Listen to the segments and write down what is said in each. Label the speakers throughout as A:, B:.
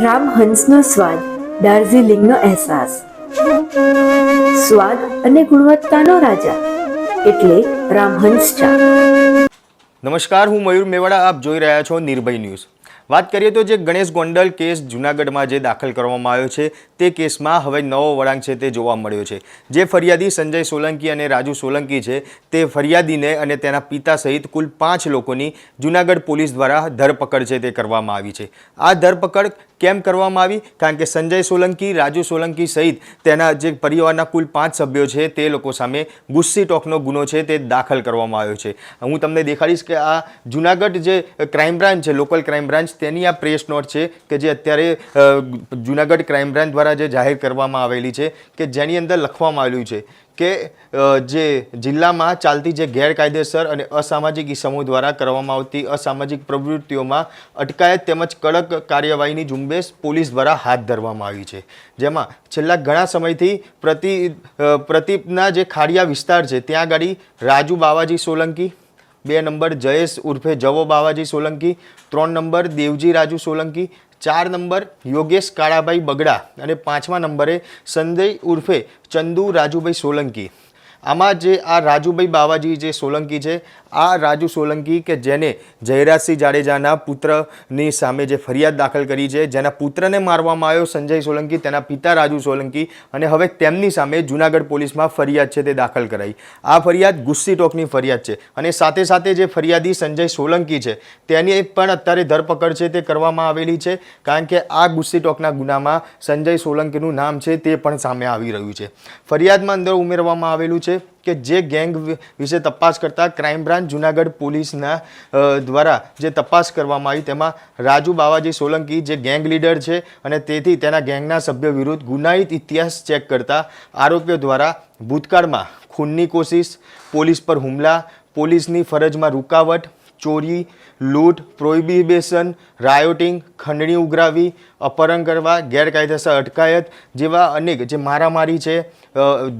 A: રામહંસનો સ્વાદ દાર્જિલિંગનો અહેસાસ. સ્વાદ અને ગુણવત્તાનો રાજા, એટલે રામહંસ ચા.
B: નમસ્કાર, હું મયુર મેવાડા, આપ જોઈ રહ્યા છો નિર્ભય ન્યૂઝ. વાત કરીએ તો જે ગણેશ ગોંડલ કેસ જૂનાગઢમાં જે દાખલ કરવામાં આવ્યો છે, તે કેસમાં હવે નવો વળાંક છે તે જોવા મળ્યો છે. જે ફરિયાદી સંજય સોલંકી અને રાજુ સોલંકી છે, તે ફરિયાદીને અને તેના પિતા સહિત કુલ પાંચ લોકોની જૂનાગઢ પોલીસ દ્વારા ધરપકડ છે તે કરવામાં આવી છે. આ ધરપકડ કેમ કરવામાં આવી? કારણ કે સંજય સોલંકી, રાજુ સોલંકી સહિત તેના જે પરિવારના કુલ પાંચ સભ્યો છે, તે લોકો સામે ગુસ્સી ટોકનો ગુનો છે, તે દાખલ કરવામાં આવ્યો છે. હું તમને દેખાડીશ કે આ જુનાગઢ જે ક્રાઇમ બ્રાન્ચ છે, લોકલ ક્રાઇમ બ્રાન્ચ, તેની આ પ્રેસ નોટ છે કે જે અત્યારે જુનાગઢ ક્રાઇમ બ્રાન્ચ દ્વારા જે જાહેર કરવામાં આવેલી છે, કે જેની અંદર લખવામાં આવેલું છે કે જે જિલ્લામાં ચાલતી જે ગેરકાયદેસર અને અસામાજિક ઇસમો દ્વારા કરવામાં આવતી અસામાજિક પ્રવૃત્તિઓમાં અટકાયત તેમજ કડક કાર્યવાહીની ઝુંબેશ પોલીસ દ્વારા હાથ ધરવામાં આવી છે. જેમાં છેલ્લા ઘણા સમયથી પ્રતિ પ્રતિપના જે ખાડિયા વિસ્તાર છે, ત્યાં આગળ રાજુ બાવાજી સોલંકી, બે નંબર જયેશ ઉર્ફે જવો બાવાજી સોલંકી, ત્રણ નંબર દેવજી રાજુ સોલંકી ચાર નંબર યોગેશ કાળાભાઈ બગડા અને પાંચમા નંબરે સંજય ઉર્ફે ચંદુ રાજુભાઈ સોલંકી. આમાં જે આ રાજુભાઈ બાવાજી જે સોલંકી છે, આ રાજુ સોલંકી કે જેને જયરાજસિંહ જાડેજાના પુત્રની સામે જે ફરિયાદ દાખલ કરી છે, જેના પુત્રને મારવામાં આવ્યો સંજય સોલંકી, તેના પિતા રાજુ સોલંકી અને હવે તેમની સામે જુનાગઢ પોલીસમાં ફરિયાદ છે તે દાખલ કરાઈ. આ ફરિયાદ ગુસ્સી ટોકની ફરિયાદ છે અને સાથે સાથે જે ફરિયાદી સંજય સોલંકી છે, તેની પણ અત્યારે ધરપકડ છે તે કરવામાં આવેલી છે, કારણ કે આ ગુસ્સી ટોકના ગુનામાં સંજય સોલંકીનું નામ છે તે પણ સામે આવી રહ્યું છે. ફરિયાદમાં અંદર ઉમેરવામાં આવેલું છે કે જે ગેંગ વિશે તપાસ કરતા ક્રાઇમ બ્રાન્ચ જુનાગઢ પોલીસના દ્વારા જે તપાસ કરવામાં આવી તેમાં રાજુ બાવાજી સોલંકી જે ગેંગ લીડર છે અને તેથી તેના ગેંગના સભ્યો વિરુદ્ધ ગુનાહિત ઇતિહાસ ચેક કરતા આરોપીઓ દ્વારા ભૂતકાળમાં ખૂનની કોશિશ, પોલીસ પર હુમલા, પોલીસની ફરજમાં રૂકાવટ ચોરી, લૂંટ પ્રોહિબિબેશન રાયોટિંગ, ખંડણી ઉઘરાવી, અપહરણ કરવા, ગેરકાયદેસર અટકાયત જેવા અનેક જે મારામારી છે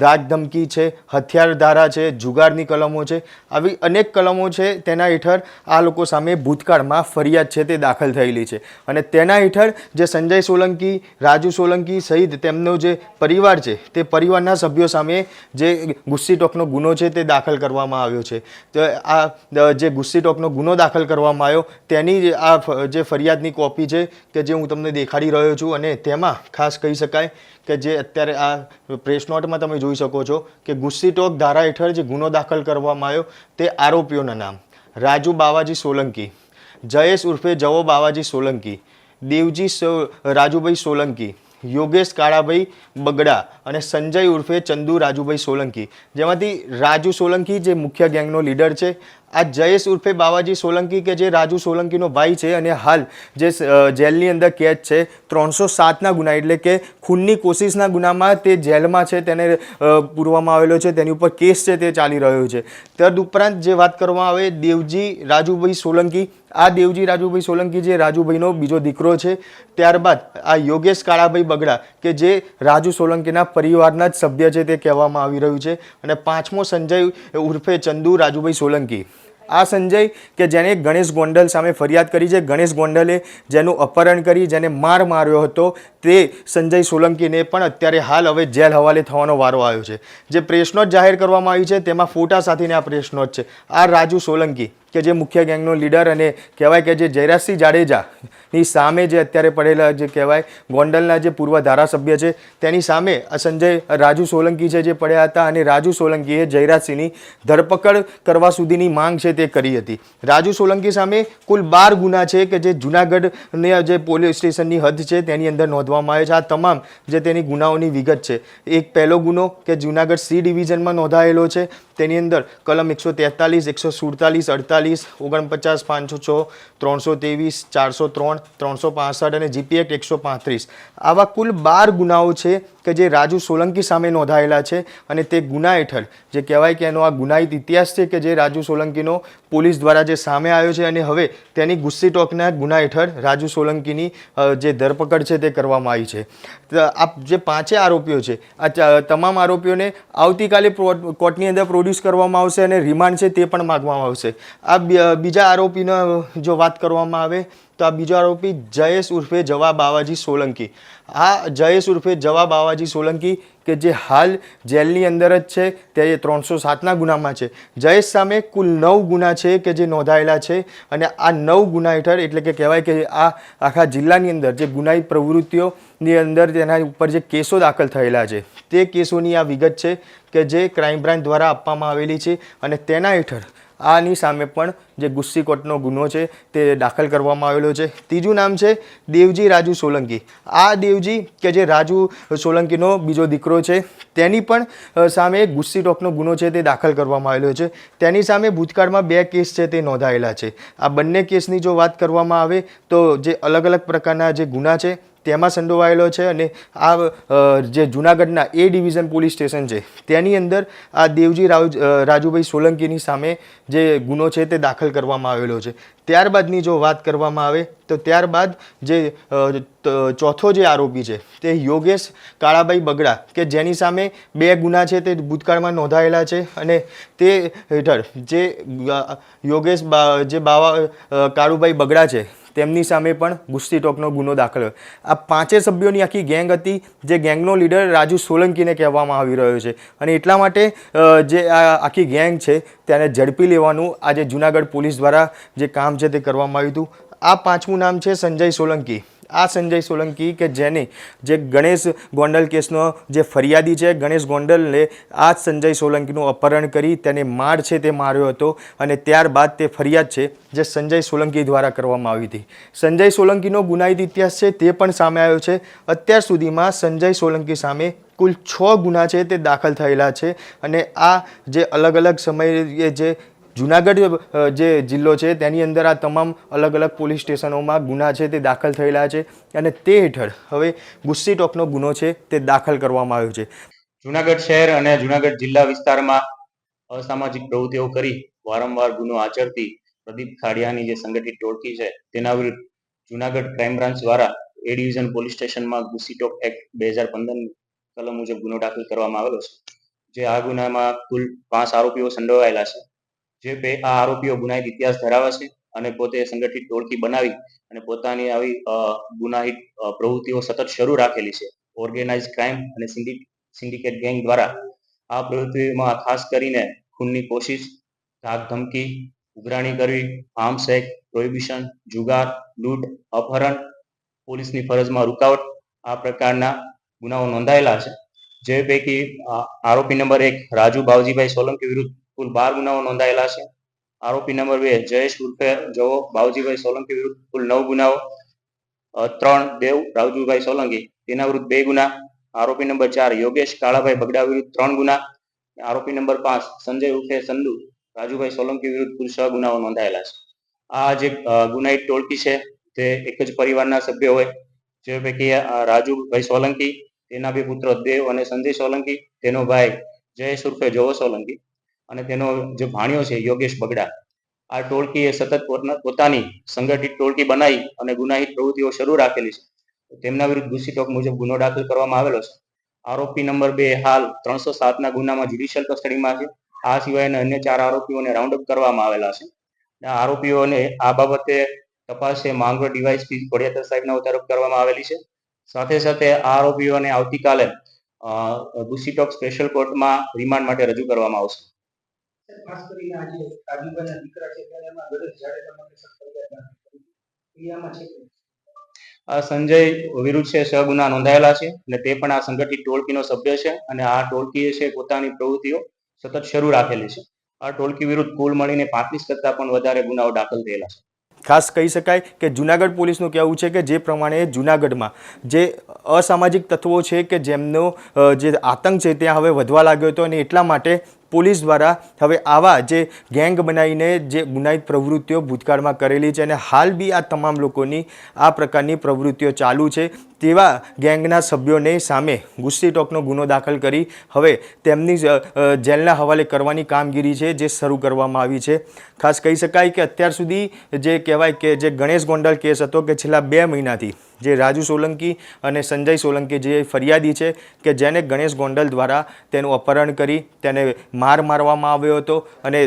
B: દાગ ધમકી છે, હથિયાર ધારા છે, જુગારની કલમો છે, આવી અનેક કલમો છે તેના હેઠળ આ લોકો સામે ભૂતકાળમાં ફરિયાદ છે તે દાખલ થયેલી છે. અને તેના હેઠળ જે સંજય સોલંકી, રાજુ સોલંકી સહિત તેમનો જે પરિવાર છે તે પરિવારના સભ્યો સામે જે ગુસ્સી ટોકનો ગુનો છે તે દાખલ કરવામાં આવ્યો છે. તો આ જે ગુસ્સી ટોકનો ગુનો દાખલ કરવામાં આવ્યો. તેની આ જે ફરિયાદની કોપી છે કે જે હું તમને દેખાડી રહ્યો છું અને તેમાં ખાસ કહી શકાય કે જે અત્યારે આ પ્રેસ નોટમાં તમે જોઈ શકો છો કે ગુસ્સી ટોક ધારા હેઠળ જે ગુનો દાખલ કરવામાં આવ્યો તે આરોપીઓના નામ. રાજુ બાવાજી સોલંકી, જયેશ ઉર્ફે જવો બાવાજી સોલંકી, દેવજી સો- રાજુભાઈ સોલંકી, યોગેશ કાળાભાઈ બગડા અને સંજય ઉર્ફે ચંદુ રાજુભાઈ સોલંકી. જેમાંથી રાજુ સોલંકી જે મુખ્ય ગેંગનો લીડર છે આ જયેશ ઉર્ફે બાવાજી સોલંકી કે જે રાજુ સોલંકીનો ભાઈ છે અને હાલ જે જેલની અંદર કેદ છે, ત્રણસો સાતના ગુના, એટલે કે ખૂનની કોશિશના ગુનામાં તે જેલમાં છે, તેને પૂરવામાં આવેલો છે, તેની ઉપર કેસ છે, તે ચાલી રહ્યો છે. તદ ઉપરાંત જે વાત કરવામાં આવે, દેવજી રાજુભાઈ સોલંકી, આ દેવજી રાજુભાઈ સોલંકી જે રાજુભાઈનો બીજો દીકરો છે, ત્યારબાદ આ યોગેશ કાળાભાઈ બગડા કે જે રાજુ સોલંકીના પરિવારના જ સભ્ય છે, તે કહેવામાં આવી રહ્યું છે. અને પાંચમો સંજય ઉર્ફે ચંદુ રાજુભાઈ સોલંકી. આ સંજય કે જેને ગણેશ ગોંડલ સામે ફરિયાદ કરી છે. ગણેશ ગોંડલે જેનું અપહરણ કરી જેને માર માર્યો હતો તે સંજય સોલંકીને પણ અત્યારે હાલ હવે જેલ હવાલે થવાનો વારો આવ્યો છે. જે પ્રેસ નોટ જાહેર કરવામાં આવી છે તેમાં ફોટા સાથેની આ પ્રેસ નોટ છે. આ રાજુ સોલંકી કે જે મુખ્ય ગેંગનો લીડર અને કહેવાય કે જે જયરાજસિંહ જાડેજાની સામે જે અત્યારે પડેલા જે કહેવાય ગોંડલના જે પૂર્વ ધારાસભ્ય છે, તેની સામે સંજય રાજુ સોલંકી છે જે પડ્યા હતા અને રાજુ સોલંકીએ જયરાજસિંહની ધરપકડ કરવા સુધીની માંગ છે તે કરી હતી. રાજુ સોલંકી સામે કુલ બાર ગુના છે કે જે જુનાગઢને જે પોલીસ સ્ટેશનની હદ છે તેની અંદર નોંધવામાં આવે છે. આ તમામ જે તેની ગુનાઓની વિગત છે. એક પહેલો ગુનો કે જુનાગઢ સી ડિવિઝનમાં નોંધાયેલો છે. તેની અંદર કલમ એકસો તેતાલીસ, એકસો સુડતાલીસ, અડતાલીસ, ઓગણપચાસ, પાંચસો છ, ત્રણસો ત્રેવીસ, ચારસો ત્રણ, ત્રણસો પાસઠ અને જીપી એક્ટ એકસો પાંત્રીસ. આવા કુલ બાર ગુનાઓ છે કે જે રાજુ સોલંકી સામે નોંધાયેલા છે અને તે ગુના હેઠળ જે કહેવાય કે એનો આ ગુનાહિત ઇતિહાસ છે કે જે રાજુ સોલંકીનો પોલીસ દ્વારા જે સામે આવ્યો છે અને હવે તેની ગુસ્સી ટોકના ગુના હેઠળ રાજુ સોલંકીની જે ધરપકડ છે તે કરવામાં આવી છે. આ જે પાંચે આરોપીઓ છે, આ તમામ આરોપીઓને આવતીકાલે કોર્ટની અંદર પ્રોડ્યુસ કરવામાં આવશે અને રિમાન્ડ છે તે પણ માગવામાં આવશે. આ બીજા આરોપીનો જો વાત કરવામાં આવે તો આ બીજો આરોપી જયેશ ઉર્ફે જવા બાવાજી સોલંકી. આ જયેશ ઉર્ફે જવા બાવાજી સોલંકી કે જે હાલ જેલની અંદર જ છે, તે ત્રણસો સાતના ગુનામાં છે. જયેશ સામે કુલ નવ ગુના છે કે જે નોંધાયેલા છે અને આ નવ ગુના હેઠળ એટલે કે કહેવાય કે આ આખા જિલ્લાની અંદર જે ગુનાહિત પ્રવૃત્તિઓની અંદર તેના ઉપર જે કેસો દાખલ થયેલા છે, તે કેસોની આ વિગત છે કે જે ક્રાઇમ બ્રાન્ચ દ્વારા આપવામાં આવેલી છે અને તેના હેઠળ આની સામે પણ જે ગુસ્સી કોર્ટનો ગુનો છે તે દાખલ કરવામાં આવેલો છે. ત્રીજું નામ છે દેવજી રાજુ સોલંકી. આ દેવજી કે જે રાજુ સોલંકીનો બીજો દીકરો છે, તેની પણ સામે ગુસ્સી ટોકનો ગુનો છે તે દાખલ કરવામાં આવેલો છે. તેની સામે ભૂતકાળમાં બે કેસ છે તે નોંધાયેલા છે. આ બંને કેસની જો વાત કરવામાં આવે તો જે અલગ અલગ પ્રકારના જે ગુના છે તેમાં સંડોવાયેલો છે અને આ જે જુનાગઢના એ ડિવિઝન પોલીસ સ્ટેશન છે, તેની અંદર આ દેવજી રાવ રાજુભાઈ સોલંકીની સામે જે ગુનો છે તે દાખલ કરવામાં આવેલો છે. ત્યારબાદની જો વાત કરવામાં આવે, તો ત્યારબાદ જે ચોથો જે આરોપી છે, તે યોગેશ કાળાભાઈ બગડા, કે જેની સામે બે ગુના છે તે ભૂતકાળમાં નોંધાયેલા છે અને તે હેઠળ જે યોગેશ જે બાવા કાળુભાઈ બગડા છે તેમની સામે પણ ગુસ્તી ટોકનો ગુનો દાખલ આ પાંચે સભ્યોની આખી ગેંગ હતી, જે ગેંગનો લીડર રાજુ સોલંકીને કહેવામાં આવી રહ્યો છે. અને એટલા માટે જે આ આખી ગેંગ છે, તેને ઝડપી લેવાનું આજે જુનાગઢ પોલીસ દ્વારા જે કામ છે તે કરવામાં આવ્યું હતું. આ પાંચમું નામ છે સંજય સોલંકી. આ સંજય સોલંકી કે જેને જે ગણેશ ગોંડલ કેસનો જે ફરિયાદી છે, ગણેશ ગોંડલને આ સંજય સોલંકીનું અપહરણ કરી તેને માર છે તે માર્યો હતો અને ત્યારબાદ તે ફરિયાદ છે જે સંજય સોલંકી દ્વારા કરવામાં આવી હતી. સંજય સોલંકીનો ગુનાહિત ઇતિહાસ છે તે પણ સામે આવ્યો છે. અત્યાર સુધીમાં સંજય સોલંકી સામે કુલ છ ગુના છે તે દાખલ થયેલા છે અને આ જે અલગ અલગ સમયે જે જુનાગઢ જે જિલ્લો છે, તેની અંદર આ તમામ અલગ અલગ પોલીસ સ્ટેશનોમાં ગુના છે, તે દાખલ થયેલા છે અને તે હેઠળ હવે ગુસ્સી ટોકનો ગુનો છે, તે દાખલ કરવામાં આવ્યો છે.
C: જુનાગઢ શહેર અને જુનાગઢ જિલ્લા વિસ્તારમાં અસામાજિક પ્રવૃત્તિઓ કરી વારંવાર ગુનો આચરતી પ્રદીપ ખાડિયાની જે સંગઠિત ટોળકી છે, તેના વિરુદ્ધ જુનાગઢ ક્રાઇમ બ્રાન્ચ દ્વારા એ ડિવિઝન પોલીસ સ્ટેશનમાં ગુસીટોક એક્ટ બે હજાર પંદર કલમ મુજબ ગુનો દાખલ કરવામાં આવેલો છે. જે આ ગુનામાં કુલ પાંચ આરોપીઓ સંડોવાયેલા છે. જે બે આ આરોપીઓ ગુનાહિત ઇતિહાસ ધરાવે છે અને પોતે સંગઠિત ટોળકી બનાવી અને પોતાની આવી ગુનાહિત પ્રવૃત્તિઓ સતત શરૂ રાખેલી છે. ઓર્ગેનાઇઝ ક્રાઇમ અને સિન્ડિકેટ ગેંગ દ્વારા આ પ્રવૃત્તિમાં ખાસ કરીને ખૂનની કોશિશ, ધાક ધમકી, ઉઘરાણી કરવી આર્મ્સ એક્ટ પ્રોહિબિશન, જુગાર, લૂંટ, અપહરણ, પોલીસની ફરજમાં રૂકાવટ આ પ્રકારના ગુનાઓ નોંધાયેલા છે. જે પૈકી આરોપી નંબર એક રાજુ બાવજીભાઈ સોલંકી વિરુદ્ધ કુલ બાર ગુનાઓ નોંધાયેલા છે. આરોપી નંબર બે જયેશ ઉર્ફે જવો, બાવજીભાઈ સોલંકી વિરુદ્ધ કુલ નવ ગુનાઓ ત્રણ દેવ, રાવજુભાઈ સોલંકી. તેના વિરુદ્ધ બે ગુના. આરોપી નંબર ચાર યોગેશ કાળાભાઈ બગડા વિરુદ્ધ ત્રણ ગુના. આરોપી નંબર પાંચ સંજય ઉર્ફે સંદુ, રાજુભાઈ સોલંકી વિરુદ્ધ કુલ છ ગુનાઓ નોંધાયેલા છે. આ જે ગુનાહિત ટોળકી છે, તે એક જ પરિવારના સભ્ય હોય. જે પૈકી રાજુભાઈ સોલંકી, તેના બે પુત્ર દેવ અને સંજય સોલંકી, તેનો ભાઈ જયેશ ઉર્ફે જોવો સોલંકી. અને તેનો જે ભાણિયો છે યોગેશ બગડા આ ટોળકીએ સતત પોતના- સંગઠિત ટોળકી બનાવી અને ગુનાહિત પ્રવૃત્તિઓ શરૂ રાખેલી છે. તેમના વિરુદ્ધ ગુસ્સી ટોક મુજબ ગુનો દાખલ કરવામાં આવેલો છે. આરોપી નંબર બે હાલ ત્રણસો સાતના ગુનામાં જ્યુડિશિયલ કસ્ટડીમાં છે. આ સિવાયના અન્ય ચાર આરોપીઓને રાઉન્ડ અપ કરવામાં આવેલા છે. આરોપીઓને આ બાબતે તપાસે માંગરોળ ડીવાયસપી ઘોડિયાતર સાહેબના તરફ કરવામાં આવેલી છે. સાથે સાથે આ આરોપીઓને આવતીકાલે અ, ગુસ્સી ટોક સ્પેશિયલ કોર્ટમાં રિમાન્ડ માટે રજૂ કરવામાં આવશે.
D: ખાસ કરીને આજે રાજુભાઈના દીકરા છે ત્યારે એમાં ગણેશ જાડેજા માટે સખત ફરિયાદ દાખલ કરી. ક્રિયામાં છે
C: આ સંજય વિરુદ્ધ છે સહ ગુના નોંધાયેલા છે અને તે પણ આ સંગઠિત ટોળકીનો સભ્ય છે અને આ ટોળકીએ છે પોતાની પ્રવૃત્તિઓ સતત શરૂ રાખેલી છે આ ટોળકી વિરુદ્ધ કુલ મળીને પાંત્રીસ કરતા પણ વધારે ગુનાઓ દાખલ થયેલા છે
B: ખાસ કહી શકાય કે જુનાગઢ પોલીસનું કહેવું છે કે જે પ્રમાણે જુનાગઢમાં જે અસામાજિક તત્વો છે કે જેમનો જે આતંક છે ત્યાં હવે વધવા લાગ્યો હતો અને એટલા માટે પોલીસ દ્વારા હવે આવા જે ગેંગ બનાવીને જે ગુનાહિત પ્રવૃત્તિઓ ભૂતકાળમાં કરેલી છે અને હાલ બી આ તમામ લોકોની આ પ્રકારની પ્રવૃત્તિઓ ચાલુ છે. તેવા ગેંગના સભ્યોને સામે ગુસ્સી ટોકનો ગુનો દાખલ કરી હવે તેમની જેલના હવાલે કરવાની કામગીરી છે જે શરૂ કરવામાં આવી છે. ખાસ કહી શકાય કે અત્યાર સુધી જે કહેવાય કે જે ગણેશ ગોંડલ કેસ હતો કે છેલ્લા બે મહિનાથી, જે રાજુ સોલંકી અને સંજય સોલંકી જે ફરિયાદી છે કે જેને ગણેશ ગોંડલ દ્વારા તેનું અપહરણ કરી તેને માર મારવામાં આવ્યો હતો અને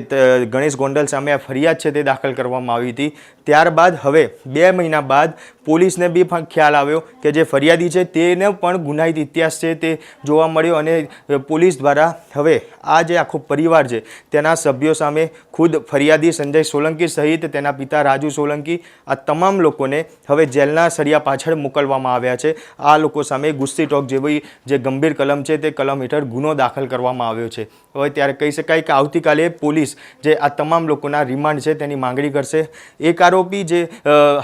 B: ગણેશ ગોંડલ સામે આ ફરિયાદ છે તે દાખલ કરવામાં આવી હતી. ત્યારબાદ હવે બે મહિના બાદ પોલીસને બી ખ્યાલ આવ્યો કે જે ફરિયાદી છે તેને પણ ગુનાહિત ઇતિહાસ છે તે જોવા મળ્યો અને પોલીસ દ્વારા હવે આ જે આખો પરિવાર છે તેના સભ્યો સામે ખુદ ફરિયાદી સંજય સોલંકી સહિત તેના પિતા રાજુ સોલંકી આ તમામ લોકોને હવે જેલના સળિયા પાછળ મોકલવામાં આવ્યા છે. આ લોકો સામે ગુસ્સી ટોક જેવી જે ગંભીર કલમ છે તે કલમ હેઠળ ગુનો દાખલ કરવામાં આવ્યો છે. હવે ત્યારે કહી શકાય કે આવતીકાલે પોલીસ જે આ તમામ લોકોના રિમાન્ડ છે તેની માંગણી કરશે. એક આરોપી જે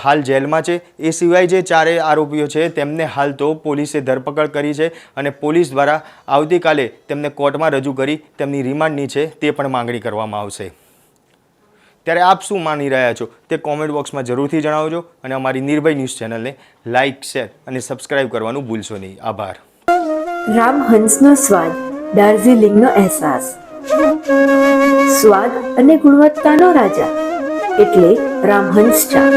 B: હાલ જેલમાં છે, એ સિવાય જે ચારેય આરોપીઓ છે તેમને હાલ તો પોલીસે ધરપકડ કરી છે અને પોલીસ દ્વારા આવતીકાલે તેમને કોર્ટમાં રજૂ કરી તેમની રિમાન્ડની છે તે પણ માંગણી કરવામાં આવશે. ત્યારે આપ શું માની રહ્યા છો? તે કોમેન્ટ બોક્સમાં જરૂરથી જણાવજો અને અમારી નિર્ભય ન્યૂઝ ચેનલને લાઇક, શેર અને સબસ્ક્રાઇબ કરવાનું ભૂલશો નહીં. આભાર.
A: રામહંસનો સ્વાદ દાર્જિલિંગનો અહેસાસ. સ્વાદ અને ગુણવત્તાનો રાજા, એટલે રામહંસ ચા.